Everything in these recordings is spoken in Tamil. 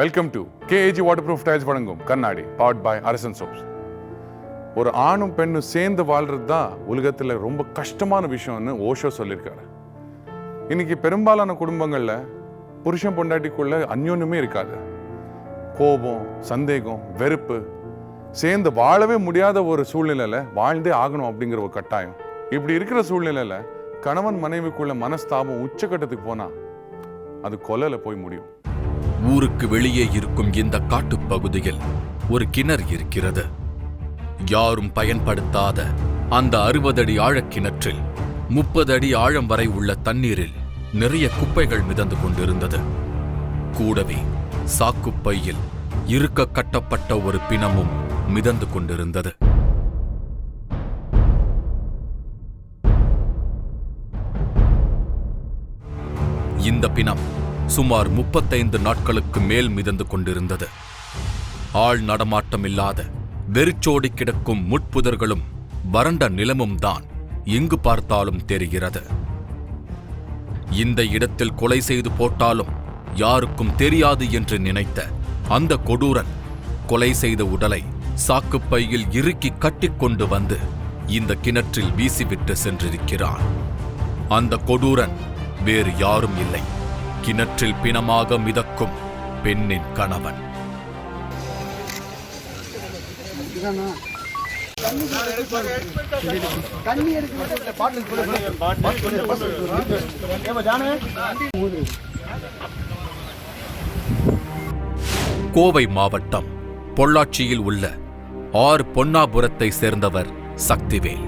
Welcome to KAG waterproof tiles வழங்கும் கண்ணாடி பவர்ட் பை அரசன் சோப்ஸ் ஒரு ஆணும் பெண்ணும் சேர்ந்து வாழ்றது தான் உலகத்தில் ரொம்ப கஷ்டமான விஷயம்னு ஓஷோ சொல்லியிருக்காரு. இன்னைக்கு பெரும்பாலான குடும்பங்களில் புருஷன் பொண்டாட்டிக்குள்ள அந்யோன்யமே இருக்காது. கோபம் சந்தேகம் வெறுப்பு சேர்ந்து வாழவே முடியாத ஒரு சூழ்நிலையில் வாழ்ந்தே ஆகணும் அப்படிங்கிற ஒரு கட்டாயம். இப்படி இருக்கிற சூழ்நிலையில கணவன் மனைவிக்குள்ள மனஸ்தாபம் உச்சக்கட்டத்துக்கு போனால் அது கொலையில் போய் முடியும். ஊருக்கு வெளியே இருக்கும் இந்த காட்டுப்பகுதியில் ஒரு கிணறு இருக்கிறது. யாரும் பயன்படுத்தாத அந்த அறுபது அடி ஆழக் கிணற்றில் முப்பது அடி ஆழம் வரை உள்ள தண்ணீரில் நிறைய குப்பைகள் மிதந்து கொண்டிருந்தது. கூடவே சாக்குப்பையில் இருக்க கட்டப்பட்ட ஒரு பிணமும் மிதந்து கொண்டிருந்தது. இந்த பிணம் சுமார் முப்பத்தைந்து நாட்களுக்கு மேல் மிதந்து கொண்டிருந்தது. ஆள் நடமாட்டமில்லாத வெறிச்சோடி கிடக்கும் முட்புதர்களும் வறண்ட நிலமும் தான் எங்கு பார்த்தாலும் தெரிகிறது. இந்த இடத்தில் கொலை செய்து போட்டாலும் யாருக்கும் தெரியாது என்று நினைத்த அந்த கொடூரன் கொலை செய்த உடலை சாக்குப்பையில் இறுக்கி கட்டிக்கொண்டு வந்து இந்த கிணற்றில் வீசிவிட்டு சென்றிருக்கிறான். அந்த கொடூரன் வேறு யாரும் இல்லை. கிணற்றில் பிணமாக மிதக்கும் பெண்ணின் கணவன். கோவை மாவட்டம் பொள்ளாச்சியில் உள்ள ஆர். பொன்னாபுரத்தை சேர்ந்தவர் சக்திவேல்.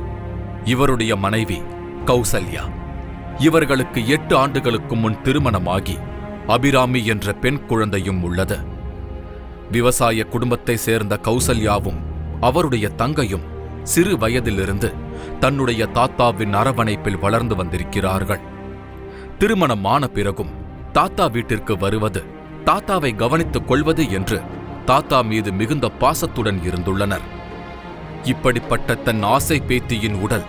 இவருடைய மனைவி கௌசல்யா. இவர்களுக்கு எட்டு ஆண்டுகளுக்கு முன் திருமணமாகி அபிராமி என்ற பெண் குழந்தையும் உள்ளது. விவசாய குடும்பத்தை சேர்ந்த கௌசல்யாவும் அவருடைய தங்கையும் சிறு வயதிலிருந்து தன்னுடைய தாத்தாவின் அரவணைப்பில் வளர்ந்து வந்திருக்கிறார்கள். திருமணம் ஆன பிறகும் தாத்தா வீட்டிற்கு வருவது தாத்தாவை கவனித்துக் கொள்வது என்று தாத்தா மீது மிகுந்த பாசத்துடன் இருந்துள்ளனர். இப்படிப்பட்ட தன் ஆசை பேத்தியின் உடல்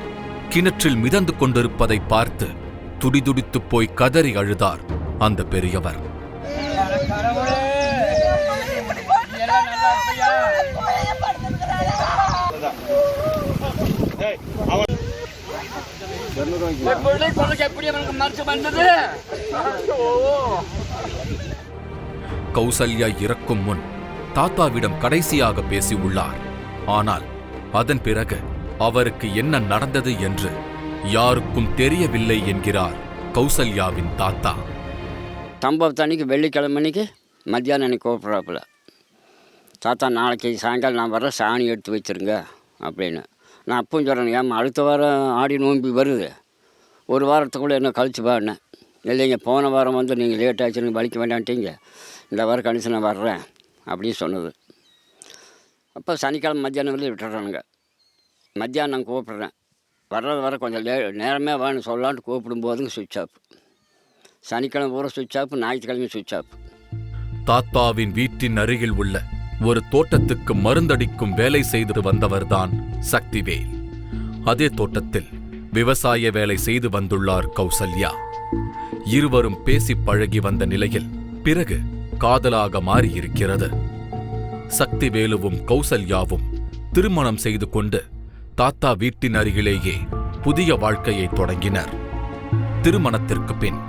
கிணற்றில் மிதந்து கொண்டிருப்பதை பார்த்து துடிதுடித்துப் போய் கதறி அழுதார் அந்த பெரியவர். கௌசல்யா இறக்கும் முன் தாத்தாவிடம் கடைசியாக பேசியுள்ளார் ஆனால் அதன் பிறகு அவருக்கு என்ன நடந்தது என்று யாருக்கும் தெரியவில்லை என்கிறார் கௌசல்யாவின் தாத்தா. சம்பவத்தன்னைக்கு வெள்ளிக்கிழமை அன்னைக்கு மத்தியானம் அன்னைக்கு கூப்பிட்றாப்புல. தாத்தா நாளைக்கு சாயங்காலம் நான் வர சாணி எடுத்து வச்சிருங்க அப்படின்னு. நான் அப்பவும் சொல்கிறேன் ஏம்மா அடுத்த வாரம் ஆடி நோன்பி வருது. ஒரு வாரத்துக்குள்ளே என்ன கழிச்சு பாடினேன் இல்லைங்க போன வாரம் வந்து நீங்கள் லேட் ஆச்சுன்னு வலிக்க வேண்டான்ட்டீங்க இந்த வாரம் கழிச்சு நான் வர்றேன் அப்படின்னு சொன்னது. அப்போ சனிக்கிழமை மத்தியானம் வெளியே விட்டுறானுங்க மத்தியானம் நான் கூப்பிட்றேன். வர்றது வர கொஞ்சம் லே நேரமே வான்னு கூப்பிடும் கூப்பிடும்போதுங்க சுவிட்ச் ஆஃப் சனிக்கிழமை பூரா சுவிட்ச் ஆஃப் ஞாயிற்றுக்கிழமை சுவிட்ச் ஆஃப் தாத்தாவின் வீட்டின் அருகில் உள்ள ஒரு தோட்டத்துக்கு மருந்தடிக்கும் வேலை செய்து வந்தவர்தான் சக்திவேல். அதே தோட்டத்தில் விவசாய வேலை செய்து வந்துள்ளார் கௌசல்யா. இருவரும் பேசிப் பழகி வந்த நிலையில் பிறகு காதலாக மாறியிருக்கிறது. சக்திவேலுவும் கௌசல்யாவும் திருமணம் செய்து கொண்டு தாத்தா வீட்டின் அருகிலேயே புதிய வாழ்க்கையை தொடங்கினர். திருமணத்திற்கு பின்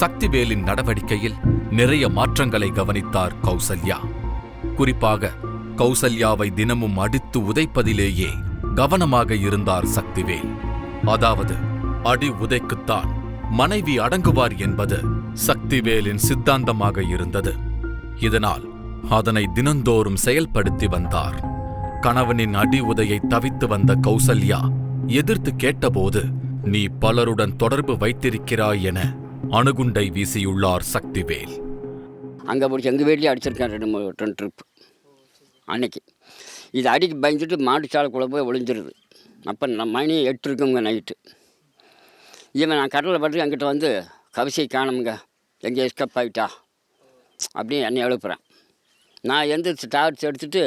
சக்திவேலின் நடவடிக்கையில் நிறைய மாற்றங்களை கவனித்தார் கௌசல்யா. குறிப்பாக கௌசல்யாவை தினமும் அடித்து உதைப்பதிலேயே கவனமாக இருந்தார் சக்திவேல். அதாவது அடி உதைக்குத்தான் மனைவி அடங்குவார் என்பது சக்திவேலின் சித்தாந்தமாக இருந்தது. இதனால் அதனை தினந்தோறும் செயல்படுத்தி வந்தார். கணவனின் அடி உதையை தவித்து வந்த கௌசல்யா எதிர்த்து கேட்டபோது நீ பலருடன் தொடர்பு வைத்திருக்கிறாய் என அணுகுண்டை வீசியுள்ளார் சக்திவேல். அங்கே பிடிச்சி எங்கள் வீட்லேயே அடிச்சிருக்கேன் ரெண்டு மூணு ரெண்டு ட்ரிப். அன்னைக்கு. இது அடிக்கு பயந்துட்டு மாட்டு சாலைக்குள்ளே போய் ஒளிஞ்சிருது. அப்போ நம்ம மணி எட்டு இருக்குங்க நைட்டு இவன் நான் கடலில் பட்டு என்கிட்ட வந்து கவிசை காணுங்க எங்கே எஸ்கப் ஆகிட்டா அப்படின்னு என்னை எழுப்புறேன். நான் எந்திரிச்சு டார்ச் எடுத்துட்டு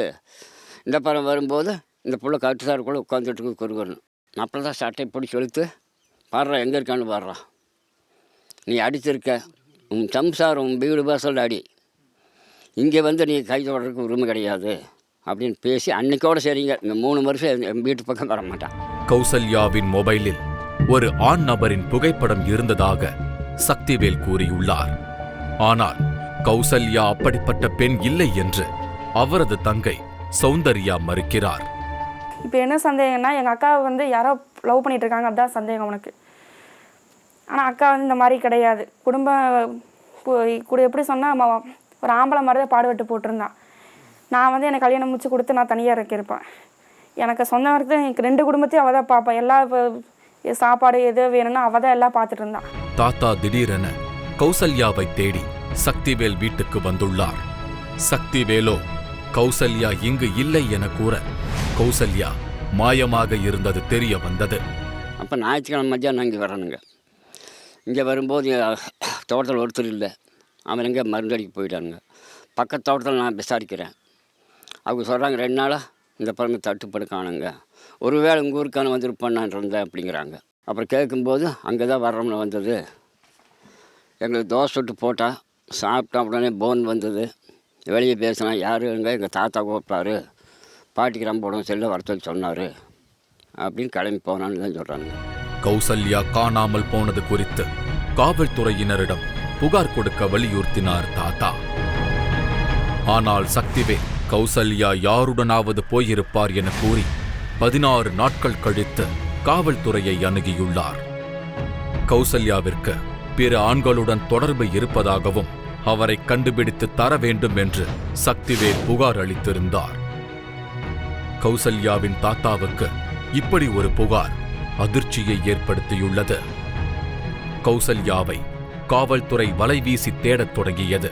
இந்த படம் வரும்போது இந்த புள்ள கட்டுசாருக்குள்ளே உட்காந்துட்டு குறுகுறணும் அப்புறம் தான் சட்டை பிடிச்சி இழுத்து பாடுறா எங்கே இருக்கான்னு பாடுறா நீ அடித்திருக்க உன் சம்சாரம் உன் வீடு வாசல் அடி. இங்கே வந்து நீ கை தொடர்றதுக்கு உரிமை கிடையாது. அப்படின்னு பேசி அன்னைக்கோட சரிங்க. இந்த மூணு வருஷம் என் வீட்டு பக்கம் வர மாட்டான். கௌசல்யாவின் மொபைலில் ஒரு ஆண் நபரின் புகைப்படம் இருந்ததாக சக்திவேல் கூறியுள்ளார். ஆனால் கௌசல்யா அப்படிப்பட்ட பெண் இல்லை என்று அவரது தங்கை சௌந்தர்யா மறுக்கிறார். இப்போ என்ன சந்தேகம்னா எங்கள் அக்கா வந்து யாரோ லவ் பண்ணிட்டு இருக்காங்க அதுதான் சந்தேகம் உனக்கு. ஆனால் அக்கா வந்து இந்த மாதிரி கிடையாது. குடும்ப கூட எப்படி சொன்னால் ஒரு ஆம்பளை மாதிரி தான் பாடுபட்டு போட்டிருந்தான் நான் வந்து எனக்கு கல்யாணம் முடிச்சு கொடுத்து நான் தனியாக இருக்கிருப்பேன். எனக்கு சொந்த வரைக்கும் எனக்கு ரெண்டு குடும்பத்தையும் அவள் தான் பார்ப்பேன் எல்லா இப்போ சாப்பாடு எது வேணும்னா அவள் தான் எல்லாம் பார்த்துட்டு இருந்தான் தாத்தா திடீரென கௌசல்யாவை தேடி சக்திவேல் வீட்டுக்கு வந்துள்ளார். சக்திவேலோ கௌசல்யா இங்கு இல்லை என கூற கௌசல்யா மாயமாக இருந்தது தெரிய வந்தது. அப்போ ஞாயிற்றுக்கிழமை மத்தியானம் இங்கே வரணுங்க இங்கே வரும்போது தோட்டத்தில் ஒருத்தர் இல்லை. அவன் எங்கே மருந்தடிக்கு போயிட்டானுங்க. பக்கத்து தோட்டத்தில் நான் விசாரிக்கிறேன். அவங்க சொல்கிறாங்க ரெண்டு நாளாக இந்த பழமை தட்டுப்படுக்கானுங்க. காணுங்க ஒருவேளை உங்கள் ஊருக்கான வந்திருப்பான்னு இருந்தேன் அப்படிங்கிறாங்க. அப்புறம் கேட்கும்போது அங்கே தான் வர்றோம்னு வந்தது. எங்களுக்கு தோசை சுட்டு போட்டால் சாப்பிட்டா உடனே போன் வந்தது. வெளியே பேசினா யாருங்க எங்கள் தாத்தா கூப்பிட்டாரு பாட்டிக்கு ரொம்ப உடம்பு செல்ல வர சொன்னார். அப்படின்னு கிளம்பி போனான்னு தான் சொல்கிறாங்க கௌசல்யா காணாமல் போனது குறித்து காவல்துறையினரிடம் புகார் கொடுக்க வலியுறுத்தினார் தாத்தா. ஆனால் சக்திவேல் கௌசல்யா யாருடனாவது போயிருப்பார் என கூறி பதினாறு நாட்கள் கழித்து காவல்துறையை அணுகியுள்ளார். கௌசல்யாவிற்கு பிற ஆண்களுடன் தொடர்பு இருப்பதாகவும் அவரை கண்டுபிடித்து தர வேண்டும் என்று சக்திவேல் புகார் அளித்திருந்தார். கௌசல்யாவின் தாத்தாவுக்கு இப்படி ஒரு புகார் அதிர்ச்சியை ஏற்படுத்தியுள்ளது. கௌசல்யாவை காவல்துறை வலைவீசி தேடத் தொடங்கியது.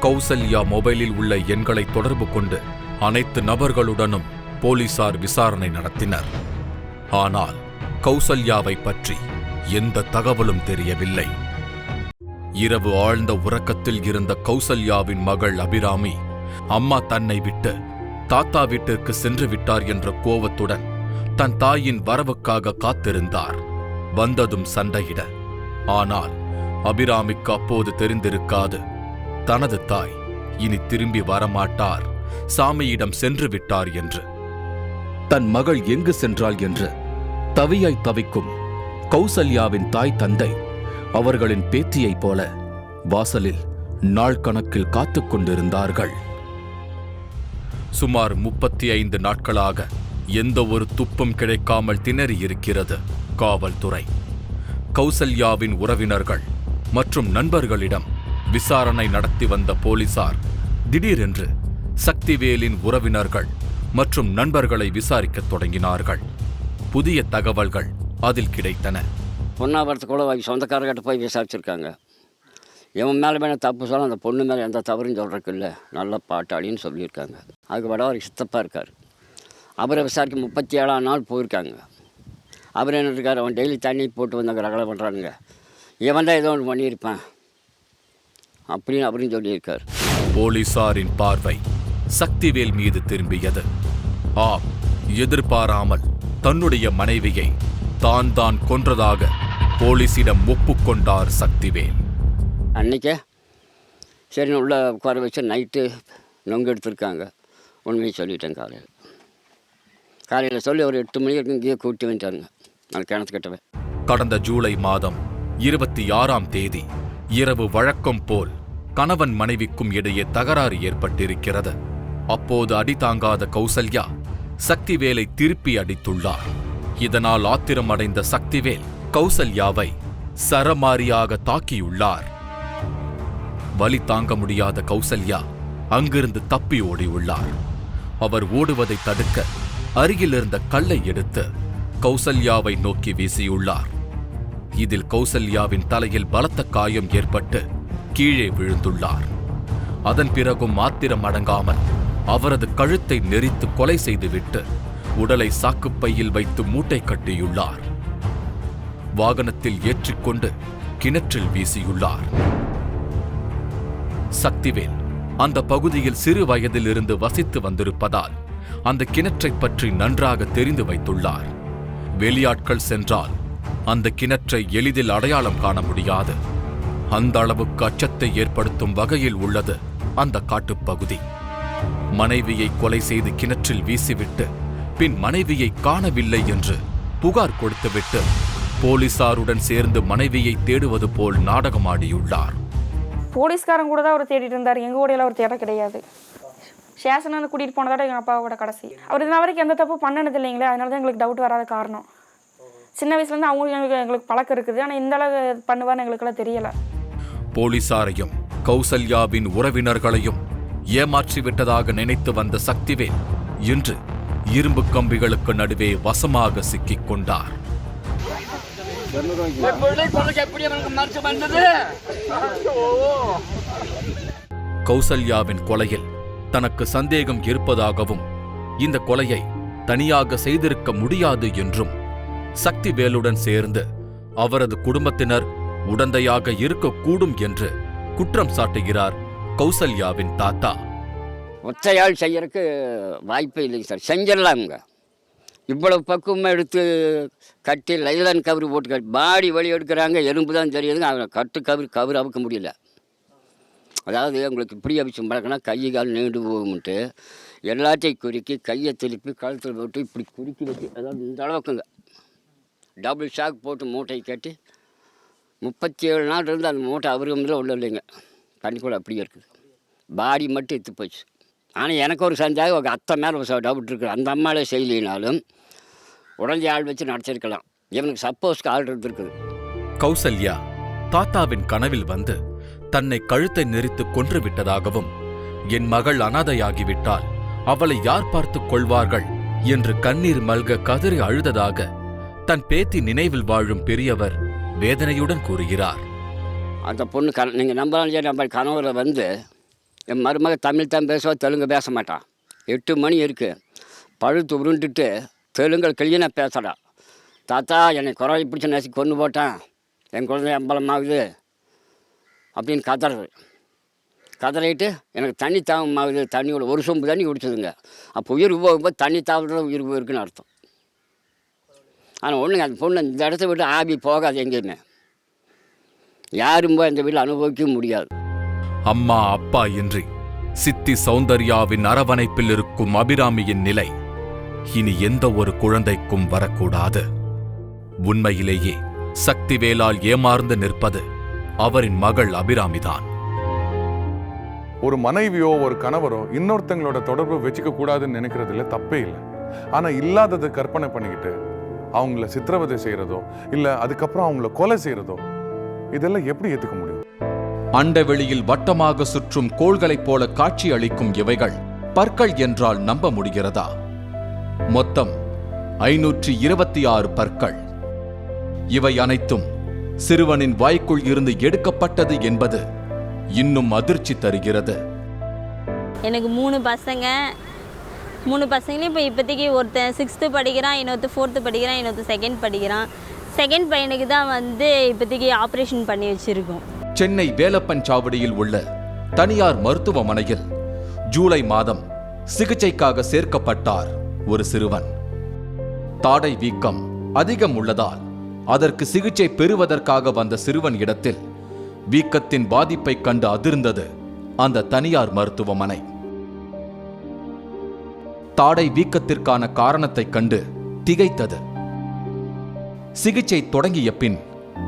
கௌசல்யா மொபைலில் உள்ள எண்களை தொடர்பு கொண்டு அனைத்து நபர்களுடனும் போலீசார் விசாரணை நடத்தினர். ஆனால் கௌசல்யாவை பற்றி எந்த தகவலும் தெரியவில்லை. இரவு ஆழ்ந்த உறக்கத்தில் இருந்த கௌசல்யாவின் மகள் அபிராமி அம்மா தன்னை விட்டு தாத்தா வீட்டிற்கு சென்று விட்டார் என்ற கோவத்துடன் தன் தாயின் வரவுக்காக காத்திருந்தார். வந்ததும் சண்டையிட. ஆனால் அபிராமிக்கு அப்போது தெரிந்திருக்காது. தனது தாய் இனி திரும்பி வரமாட்டார். சாமியிடம் சென்று விட்டார் என்று. தன் மகள் எங்கு சென்றாள் என்று தவியாய் தவிக்கும் கௌசல்யாவின் தாய் தந்தை அவர்களின் பேத்தியைப் போல வாசலில் நாள் கணக்கில் காத்துக் கொண்டிருந்தார்கள். சுமார் முப்பத்தி ஐந்து நாட்களாக எந்த ஒரு துப்பும் கிடைக்காமல் திணறி இருக்கிறது காவல்துறை. கௌசல்யாவின் உறவினர்கள் மற்றும் நண்பர்களிடம் விசாரணை நடத்தி வந்த போலீசார் திடீரென்று சக்திவேலின் உறவினர்கள் மற்றும் நண்பர்களை விசாரிக்கத் தொடங்கினார்கள். புதிய தகவல்கள் அதில் கிடைத்தன. பொன்னாபுரத்துக்குள்ள அவங்க சொந்தக்காரர்கிட்ட போய் விசாரிச்சிருக்காங்க. இவன் மேலே மேலே தப்பு சொல்ல அந்த பொண்ணு மேலே எந்த தவறும் சொல்கிறதுக்கு இல்லை நல்ல பாட்டாளின்னு சொல்லியிருக்காங்க. அதுக்கு விட அவர் சித்தப்பா இருக்கார். அவரை விசாரிக்க முப்பத்தி ஏழாம் நாள் போயிருக்காங்க. அவர் என்ன இருக்கார்? அவன் டெய்லி தண்ணி போட்டு வந்தாங்க ரகலை பண்ணுறானுங்க இவன் தான் ஏதோ ஒன்று பண்ணியிருப்பான். அப்படின்னு அப்படின்னு சொல்லியிருக்கார். போலீசாரின் பார்வை சக்திவேல் மீது திரும்பியது. ஆம் எதிர்பாராமல் தன்னுடைய மனைவியை தான் தான் கொன்றதாக போலீசிடம் ஒப்புக்கொண்டார் சக்திவேல். அன்றைக்கே சரி உள்ள உட்கார வச்சு நைட்டு நொங்கு எடுத்திருக்காங்க. உண்மையை சொல்லிட்டேன் காலையில். காலையில் சொல்லி ஒரு எட்டு மணி வரைக்கும் இங்கேயே கூட்டி வந்துட்டாருங்க. நான் கிணத்துக்கிட்டவே கடந்த ஜூலை மாதம் இருபத்தி ஆறாம் தேதி இரவு வழக்கம் போல் கணவன் மனைவிக்கும் இடையே தகராறு ஏற்பட்டிருக்கிறது. அப்போது அடி தாங்காத கௌசல்யா சக்திவேலை திருப்பி அடித்துள்ளார். இதனால் ஆத்திரமடைந்த சக்திவேல் கௌசல்யாவை சரமாரியாக தாக்கியுள்ளார். வலி தாங்க முடியாத கௌசல்யா அங்கிருந்து தப்பி ஓடியுள்ளார். அவர் ஓடுவதை தடுக்க அருகில் இருந்த கல்லை எடுத்து கௌசல்யாவை நோக்கி வீசியுள்ளார். இதில் கௌசல்யாவின் தலையில் பலத்த காயம் ஏற்பட்டு கீழே விழுந்துள்ளார். அதன் பிறகும் மாத்திரம் அடங்காமல் அவரது கழுத்தை நெறித்து கொலை செய்துவிட்டு உடலை சாக்குப்பையில் வைத்து மூட்டை கட்டியுள்ளார். வாகனத்தில் ஏற்றிக்கொண்டு கிணற்றில் வீசியுள்ளார். சக்திவேல் அந்த பகுதியில் சிறு வயதில் இருந்து வசித்து வந்திருப்பதால் அந்த கிணற்றைப் பற்றி நன்றாக தெரிந்து வைத்துள்ளார். வெளியாட்கள் சென்றால் அந்த கிணற்றை எளிதில் அடையாளம் காண முடியாது. அந்த அளவுக்கு அச்சத்தை ஏற்படுத்தும் வகையில் உள்ளது அந்த காட்டுப்பகுதி. மனைவியை கொலை செய்து கிணற்றில் வீசிவிட்டு பின் மனைவியை காணவில்லை என்று புகார் கொடுத்துவிட்டு போலீசாருடன் சேர்ந்து மனைவியை தேடுவது போல் நாடகமாடியுள்ளார். போலீஸ்காரன் கூட தான் அவர் தேடிட்டு இருந்தார். எங்கள் கூடையெல்லாம் அவர் தேட கிடையாது. வந்து கூட்டிகிட்டு போனதோட எங்கள் அப்பாவோட கடைசி. அவர் இன்ன வரைக்கும் எந்த தப்பு பண்ணனது இல்லைங்களே அதனால தான் எங்களுக்கு டவுட் வராத காரணம். சின்ன வயசுலேருந்து அவங்களுக்கு எங்களுக்கு எங்களுக்கு பழக்கம் இருக்குது. ஆனால் இந்த அளவு பண்ணுவார்னு எங்களுக்கெல்லாம் தெரியலை. போலீசாரையும் கௌசல்யாவின் உறவினர்களையும் ஏமாற்றிவிட்டதாக நினைத்து வந்த சக்திவேல் இன்று இரும்பு கம்பிகளுக்கு நடுவே வசமாக சிக்கிக் கொண்டார். கௌசல்யாவின் கொலையில் தனக்கு சந்தேகம் இருப்பதாகவும் இந்த கொலையை தனியாக செய்திருக்க முடியாது என்றும் சக்திவேலுடன் சேர்ந்து அவரது குடும்பத்தினர் உடந்தையாக இருக்கக்கூடும் என்று குற்றம் சாட்டுகிறார் கௌசல்யாவின் தாத்தா. ஒற்றையால் செய்யறதுக்கு வாய்ப்பே இல்லைங்க சார். செஞ்சிடலாமுங்க இவ்வளவு பக்குவமாக எடுத்து கட்டி லைலான் கவர் போட்டு கட்டி பாடி வழி எடுக்கிறாங்க எலும்பு தான் தெரியுதுங்க. அவங்க கட்டு கவர் கவர் அவுக்க முடியல. அதாவது உங்களுக்கு இப்படி அபிஷம் பழக்கினா கை கால் நீண்டு போகும்ட்டு எல்லாத்தையும் குறுக்கி கையை திருப்பி கழுத்தில் போட்டு இப்படி குறுக்கி வச்சு அதாவது இந்த அளவுக்குங்க. டபுள் ஷாக் போட்டு மூட்டையை கட்டி முப்பத்தி ஏழு நாள் இருந்து அந்த மூட்டை அவருமில் உள்ள இல்லைங்க. தண்ணிக்குள்ள அப்படியே இருக்குது. பாடி மட்டும் எத்து போச்சு. ஆனால் எனக்கு ஒரு சந்தேகம். ஒரு அத்தை மேலே ஒரு டவுட் இருக்குது அந்த அம்மாலே செய்யலினாலும் உடஞ்சி ஆள் வச்சு நடத்திருக்கலாம் இவனுக்கு சப்போஸ்க்கு ஆள் இருந்திருக்குது கௌசல்யா தாத்தாவின் கனவில் வந்து தன்னை கழுத்தை நெரித்து கொன்று விட்டதாகவும் என் மகள் அனாதையாகிவிட்டால் அவளை யார் பார்த்துக் கொள்வார்கள் என்று கண்ணீர் மல்க கதறி அழுததாக தன் பேத்தி நினைவில் வாழும் பெரியவர் வேதனையுடன் கூறுகிறார். அந்த பொண்ணு கன நீங்கள் நம்பலாம் சரி நம்ம கணவரை வந்து என் மருமக தமிழ் தான் பேசுவா தெலுங்கு பேச மாட்டான் எட்டு மணி இருக்குது பழுத்து உருண்டுட்டு தெலுங்கல் கிளியனாக பேசுகிறா தாத்தா என்னை குறை பிடிச்சி நசி கொண்டு போட்டான். என் குழந்தை அம்பலமாகுது அப்படின்னு கதறது. கதறிட்டு எனக்கு தண்ணி தாகமாகுது. தண்ணியோட ஒரு சொம்பு தண்ணி குடிச்சதுங்க. அப்போ உயிர் போகும்போது தண்ணி தாவறது உயிர் போயிருக்குன்னு அர்த்தம். ஆனால் ஒன்றுங்க அந்த பொண்ணு இந்த இடத்த விட்டு ஆபி போகாது எங்கேயுமே. யாரும் போய் அந்த வீட்டில் அனுபவிக்க முடியாது. அம்மா அப்பா இன்றி சித்தி சௌந்தர்யாவின் அரவணைப்பில் இருக்கும் அபிராமியின் நிலை இனி எந்த ஒரு குழந்தைக்கும் வரக்கூடாது. உண்மையிலேயே சக்திவேலால் ஏமாந்து நிற்பது அவரின் மகள் அபிராமிதான். ஒரு மனைவியோ ஒரு கணவரோ இன்னொருத்தங்களோட தொடர்பு வச்சுக்க கூடாதுன்னு நினைக்கிறதுல தப்பே இல்லை. ஆனா இல்லாததை கற்பனை பண்ணிக்கிட்டு அவங்கள சித்திரவதை செய்யறதோ இல்ல அதுக்கப்புறம் அவங்கள கொலை செய்யறதோ இதெல்லாம் எப்படி ஏத்துக்க முடியும்? அண்டவெளியில் வட்டமாக சுற்றும் கோள்களைப் போல காட்சி அளிக்கும் இவைகள் பற்கள் என்றால் நம்ப முடிகிறதா? மொத்தம் ஐநூற்றி இருபத்தி ஆறு பற்கள். இவை அனைத்தும் சிறுவனின் வாய்க்குள் இருந்து எடுக்கப்பட்டது என்பது இன்னும் அதிர்ச்சி தருகிறது. எனக்கு மூணு பசங்க. மூணு பசங்களையும் இப்போ இப்போதைக்கு ஒருத்தன் சிக்ஸ்த்து படிக்கிறான் இன்னொருத்தர் ஃபோர்த்து படிக்கிறான் இன்னொருத்தர் செகண்ட் படிக்கிறான். செகண்ட் பையனுக்கு தான் வந்து இப்போதைக்கு ஆப்ரேஷன் பண்ணி வச்சுருக்கோம். சென்னை வேலப்பன் சாவடியில் உள்ள தனியார் மருத்துவமனையில் ஜூலை மாதம் சிகிச்சைக்காக சேர்க்கப்பட்டார் ஒரு சிறுவன். தாடை வீக்கம் அதிகம் உள்ளதால் அதற்கு சிகிச்சை பெறுவதற்காக வந்த சிறுவன் இடத்தில் வீக்கத்தின் பாதிப்பை கண்டு அதிர்ந்தது அந்த தனியார் மருத்துவமனை. தாடை வீக்கத்திற்கான காரணத்தை கண்டு திகைத்தது. சிகிச்சை தொடங்கிய பின்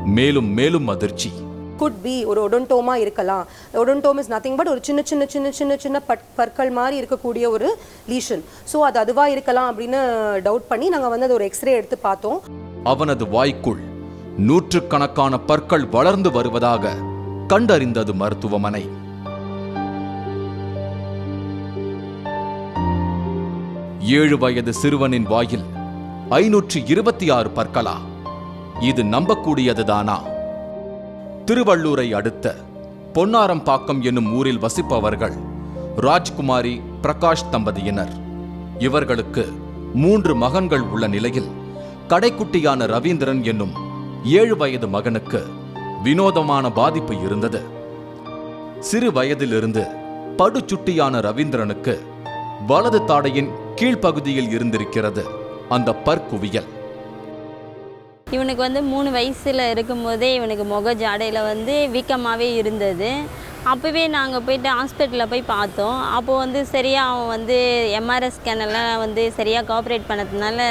மேலும் மேலும் அதிர்ச்சி. குட் பி ஒரு ஒடோன்டோமா இருக்கலாம். ஒடோன்டோம் இஸ் நத்திங் பட் ஒரு சின்ன சின்ன சின்ன சின்ன சின்ன பட் பற்கள் மாதிரி இருக்கக்கூடிய ஒரு லீஷன் ஸோ அது அதுவாக இருக்கலாம் அப்படின்னு டவுட் பண்ணி நாங்கள் வந்து அது ஒரு எக்ஸ்ரே எடுத்து பார்த்தோம். அவனது வாய்க்குள் நூற்றுக்கணக்கான பற்கள் வளர்ந்து வருவதாக கண்டறிந்தது மருத்துவமனை. ஏழு வயது சிறுவனின் வாயில் ஐநூற்று இருபத்தி ஆறு பற்களா? இது நம்பக்கூடியதுதானா? திருவள்ளூரை அடுத்த பொன்னாரம்பாக்கம் என்னும் ஊரில் வசிப்பவர்கள் ராஜ்குமாரி பிரகாஷ் தம்பதியினர். இவர்களுக்கு மூன்று மகன்கள் உள்ள நிலையில் கடைக்குட்டியான ரவீந்திரன் என்னும் ஏழு வயது மகனுக்கு வினோதமான பாதிப்பு இருந்தது. சிறு வயதிலிருந்து படுச்சுட்டியான ரவீந்திரனுக்கு வலது தாடையின் கீழ்ப்பகுதியில் இருந்திருக்கிறது அந்த பற்குவியல். இவனுக்கு வந்து மூணு வயசில் இருக்கும்போதே இவனுக்கு முக ஜாடையில் வந்து வீக்கமாகவே இருந்தது. அப்போவே நாங்கள் போயிட்டு ஹாஸ்பிட்டலில் போய் பார்த்தோம். அப்போது வந்து சரியாக அவன் வந்து எம்ஆர்எஸ் ஸ்கேனெல்லாம் வந்து சரியாக கோஆப்ரேட் பண்ணதுனால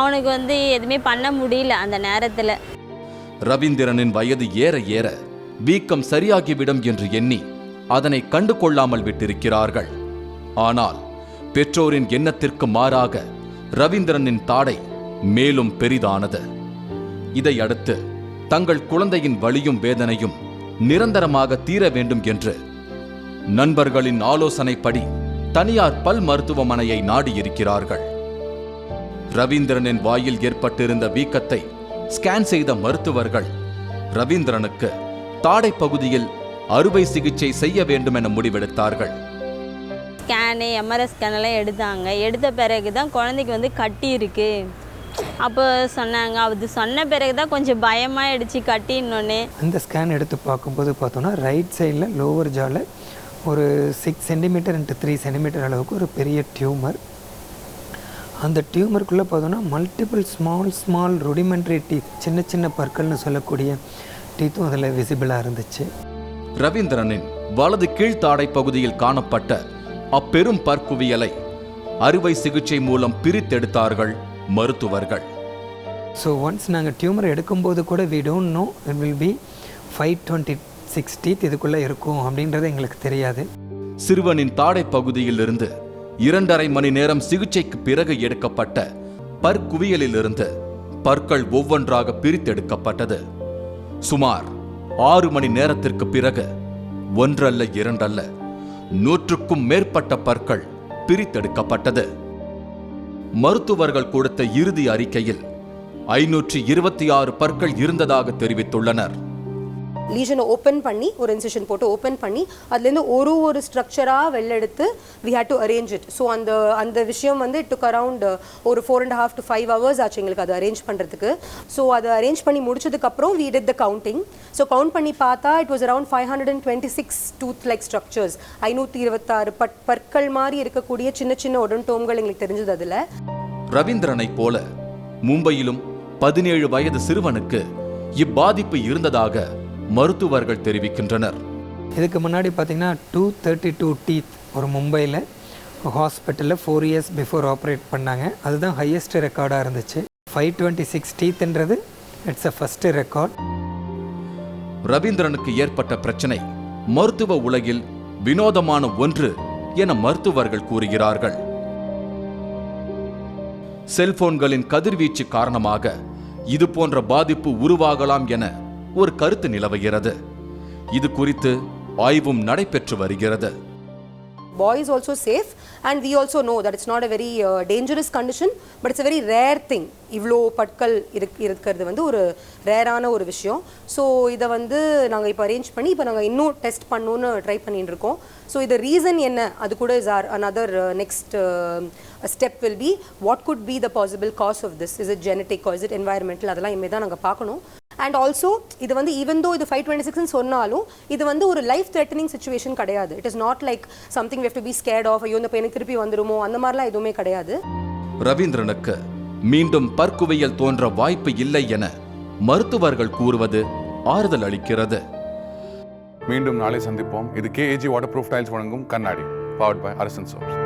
அவனுக்கு வந்து எதுவுமே பண்ண முடியல அந்த நேரத்தில். ரவீந்திரனின் வயது ஏற ஏற வீக்கம் சரியாகிவிடும் என்று எண்ணி அதனை கண்டு கொள்ளாமல் விட்டிருக்கிறார்கள். ஆனால் பெற்றோரின் எண்ணத்திற்கு மாறாக ரவீந்திரனின் தாடை மேலும் பெரிதானது. இதையடுத்து தங்கள் குழந்தையின் வலியும் வேதனையும் நிரந்தரமாக தீர வேண்டும் என்று நண்பர்களின் ஆலோசனைப்படி தனியார் பல் மருத்துவமனையை நாடியிருக்கிறார்கள். ரவீந்திரனின் வாயில் ஏற்பட்டிருந்த வீக்கத்தை ஸ்கேன் செய்த மருத்துவர்கள் ரவீந்திரனுக்கு தாடை பகுதியில் அறுவை சிகிச்சை செய்ய வேண்டும் என முடிவெடுத்தார்கள். ஸ்கேனு எம்ஆர்எஸ் ஸ்கேன் எல்லாம் எடுத்தாங்க. எடுத்த பிறகு தான் குழந்தைக்கு வந்து கட்டி இருக்கு. அப்போ சொன்னாங்க. அது சொன்ன பிறகு தான் கொஞ்சம் பயமாயிடுச்சு கட்டின்னொன்னே அந்த ஸ்கேன் எடுத்து பார்க்கும்போது பார்த்தோன்னா ரைட் சைடில் லோவர் ஜாவில் ஒரு six centimetre into three centimetre அளவுக்கு ஒரு பெரிய டியூமர் அந்த டியூமருக்குள்ளே பார்த்தோன்னா multiple small small rudimentary teeth சின்ன சின்ன பற்கள்னு சொல்லக்கூடிய டீத்தும் அதில் விசிபிளாக இருந்துச்சு. ரவீந்திரனின் வலது கீழ்த்தாடை பகுதியில் காணப்பட்ட அப்பெரும் பற்குவியலை அறுவை சிகிச்சை மூலம் பிரித்தெடுத்தார்கள். மருத்துவர்கள். ஸோ ஒன்ஸ் நாங்கள் டியூமர் எடுக்கும்போது கூட we don't know it will be five twenty six teeth இதுக்குள்ளே இருக்கும் அப்படின்றது எங்களுக்கு தெரியாது. சிறுவனின் தாடை பகுதியிலிருந்து இரண்டரை மணி நேரம் சிகிச்சைக்கு பிறகு எடுக்கப்பட்ட பற்குவியலிலிருந்து பற்கள் ஒவ்வொன்றாக பிரித்தெடுக்கப்பட்டது. சுமார் ஆறு மணி நேரத்திற்கு பிறகு ஒன்றல்ல இரண்டல்ல நூற்றுக்கும் மேற்பட்ட பற்கள் பிரித்தெடுக்கப்பட்டது. மருத்துவர்கள் கொடுத்த இறுதி அறிக்கையில் ஐநூற்றி இருபத்தி ஆறு பற்கள் இருந்ததாக தெரிவித்துள்ளனர். லீஷனை ஓப்பன் பண்ணி ஒரு இன்சிஷன் போட்டு ஓப்பன் பண்ணி அதுலேருந்து ஒரு ஒரு ஸ்ட்ரக்சராக வெளில எடுத்து we had to arrange it so அந்த அந்த விஷயம் வந்து இட் டுக் அரவுண்ட் ஒரு four and half to five hours ஆச்சு எங்களுக்கு அதை அரேஞ்ச் பண்ணுறதுக்கு ஸோ அதை அரேஞ்ச் பண்ணி முடிச்சதுக்கப்புறம் we did the counting so count பண்ணி பார்த்தா it was around five hundred and twenty six tooth like structures ஐநூற்றி இருபத்தாறு பட் பற்கள் மாதிரி இருக்கக்கூடிய சின்ன சின்ன உடன்டோம்கள் எங்களுக்கு தெரிஞ்சது அதில். ரவீந்திரனைப் போல மும்பையிலும் பதினேழு வயது சிறுவனுக்கு இப்பாதிப்பு இருந்ததாக மருத்துவர்கள் தெரிவிக்கின்றனர். இதுக்கு முன்னாடி பார்த்தீங்கன்னா டூ தேர்ட்டி டூ டீத் ஒரு மும்பையில் ஹாஸ்பிட்டலில் ஃபோர் இயர்ஸ் பிஃபோர் ஆப்ரேட் பண்ணாங்க. அதுதான் ஹையஸ்ட் ரெக்கார்டாக இருந்துச்சு. ஃபைவ் டுவெண்ட்டி சிக்ஸ் டீத்ன்றது இட்ஸ் அ ஃபஸ்ட்டு ரெக்கார்ட் ரவீந்திரனுக்கு ஏற்பட்ட பிரச்சனை மருத்துவ உலகில் வினோதமான ஒன்று என மருத்துவர்கள் கூறுகிறார்கள். செல்போன்களின் கதிர்வீச்சு காரணமாக இது போன்ற பாதிப்பு உருவாகலாம் என ஒரு கருத்து நிலவுகிறது. இது குறித்து ஆய்வும் நடைபெற்று வருகிறது. Boy is also safe and we also know that it's not a very uh, dangerous condition but it's a very rare thing. இவ்வளோ பட்கள் இருக் இருக்கிறது வந்து ஒரு ரேரான ஒரு விஷயம். ஸோ இதை வந்து நாங்கள் இப்போ அரேஞ்ச் பண்ணி இப்போ நாங்கள் இன்னும் டெஸ்ட் பண்ணணும்னு ட்ரை பண்ணிட்டு இருக்கோம். ஸோ இது ரீசன் என்ன? அது கூட is or another next step will be what could be the possible cause of this is it genetic is it environmental அதெல்லாம் இனிமேல் தான் நாங்கள் பார்க்கணும். அண்ட் ஆல்சோ இது வந்து ஈவன் தோ இது ஃபைவ் டுவெண்ட்டி சிக்ஸ்னு சொன்னாலும் இது வந்து ஒரு லைஃப் த்ரெட்டனிங் சுச்சுவேஷன் கிடையாது. It is not like something we have to be scared of ஐயோ இந்த பையனுக்கு திருப்பி வந்துருமோ அந்த மாதிரிலாம் எதுவுமே கிடையாது. ரவீந்திரனுக்கு மீண்டும் பற்குவியல் தோன்ற வாய்ப்பு இல்லை என மருத்துவர்கள் கூறுவது ஆறுதல் அளிக்கிறது. மீண்டும் நாளை சந்திப்போம். இது கேஏஜி வாட்டர் ப்ரூஃப் டைல்ஸ் வழங்கும் கண்ணாடி பவர்ட் பை அரசன் சோப்ஸ்